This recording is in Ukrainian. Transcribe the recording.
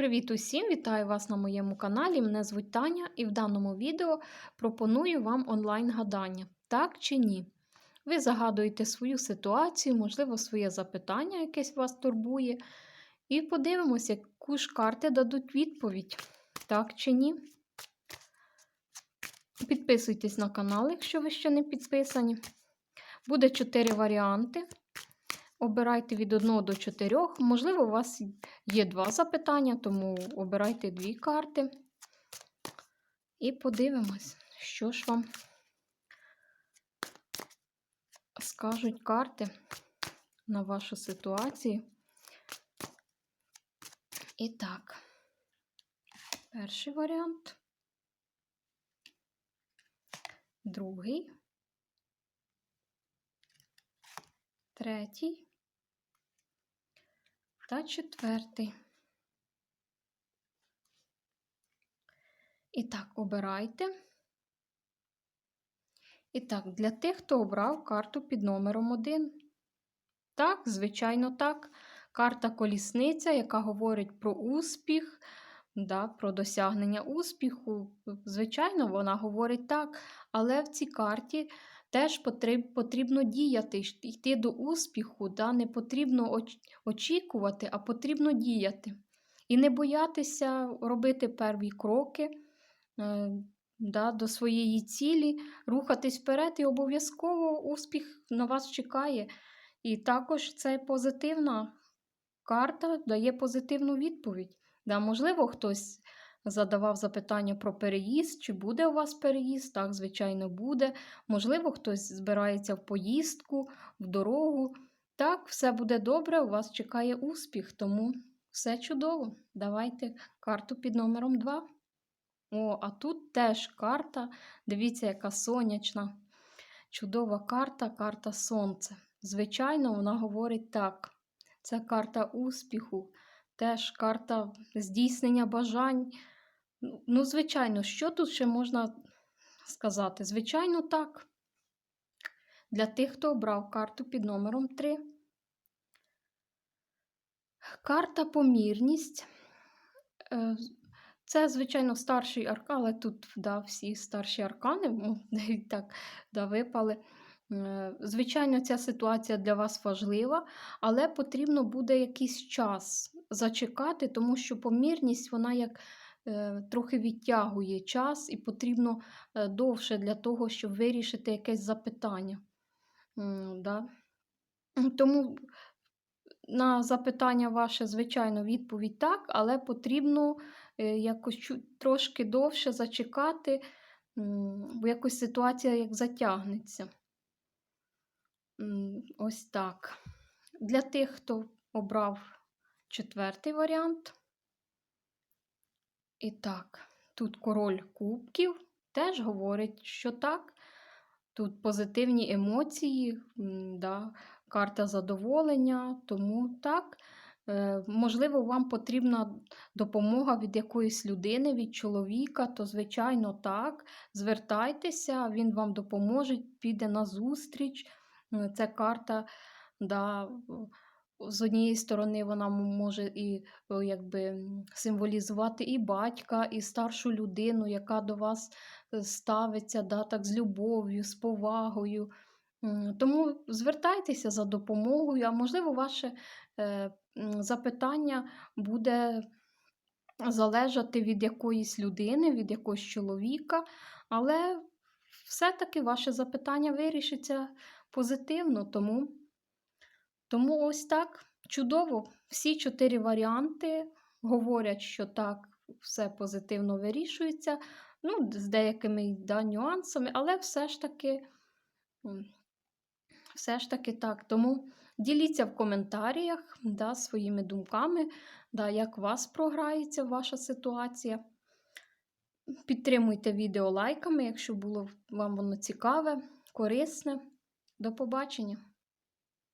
Привіт усім! Вітаю вас на моєму каналі. Мене звуть Таня, і в даному відео пропоную вам онлайн-гадання. Так чи ні? Ви загадуєте свою ситуацію, можливо, своє запитання, якесь вас турбує. І подивимося, яку ж карти дадуть відповідь. Так чи ні? Підписуйтесь на канал, якщо ви ще не підписані. Буде 4 варіанти. Обирайте від 1 до 4. Можливо, у вас є два запитання, тому обирайте дві карти. І подивимось, що ж вам скажуть карти на вашу ситуацію. І так, перший варіант, другий, третій та четвертий. І так, обирайте. І так, для тих, хто обрав карту під номером 1. Так, звичайно, так. Карта колісниця, яка говорить про успіх, да, про досягнення успіху. Звичайно, вона говорить так, але в цій карті теж потрібно діяти, йти до успіху, да? не потрібно очікувати, а потрібно діяти. І не боятися робити перві кроки е, да, до своєї цілі, рухатись вперед, і обов'язково успіх на вас чекає. І також це позитивна карта дає позитивну відповідь. Да, Можливо, хтось задавав запитання про переїзд, чи буде у вас переїзд? Так, звичайно, буде. Можливо, хтось збирається в поїздку, в дорогу. Так, все буде добре, у вас чекає успіх, тому все чудово. Давайте карту під номером 2. О, а тут теж карта. Дивіться, яка сонячна. Чудова карта, карта Сонце. Звичайно, вона говорить так. Це карта успіху, теж карта здійснення бажань. Ну, звичайно, що тут ще можна сказати? Звичайно, так. Для тих, хто обрав карту під номером 3. Карта помірність. Е, це, звичайно, старший аркан, але тут да, всі старші аркани так, да, випали. Е, звичайно, ця ситуація для вас важлива, але потрібно буде якийсь час зачекати, тому що помірність, вона як Е, трохи відтягує час і потрібно е, довше для того, щоб вирішити якесь запитання. Да? Тому на запитання ваше, звичайно, відповідь так, але потрібно якось трошки довше зачекати, бо якось ситуація як затягнеться. Ось так. Для тих, хто обрав четвертий варіант. І так, тут король кубків теж говорить, що так. Тут позитивні емоції, да, карта задоволення, тому так. Е, можливо, вам потрібна допомога від якоїсь людини, від чоловіка, то, звичайно, так. Звертайтеся, він вам допоможе, піде на зустріч. Е, це карта да, з однієї сторони, вона може і якби символізувати і батька, і старшу людину, яка до вас е, ставиться да, так, з любов'ю, з повагою. Тому звертайтеся за допомогою, а можливо, ваше е, запитання буде залежати від якоїсь людини, від якогось чоловіка, але все-таки ваше запитання вирішиться позитивно. тому тому ось так чудово. Всі чотири варіанти говорять, що так, все позитивно вирішується. Ну, з деякими да, нюансами, але все ж таки, все ж таки так. Тому діліться в коментарях да, своїми думками, да, як у вас програється ваша ситуація. Підтримуйте відео лайками, якщо було вам воно цікаве, корисне. До побачення!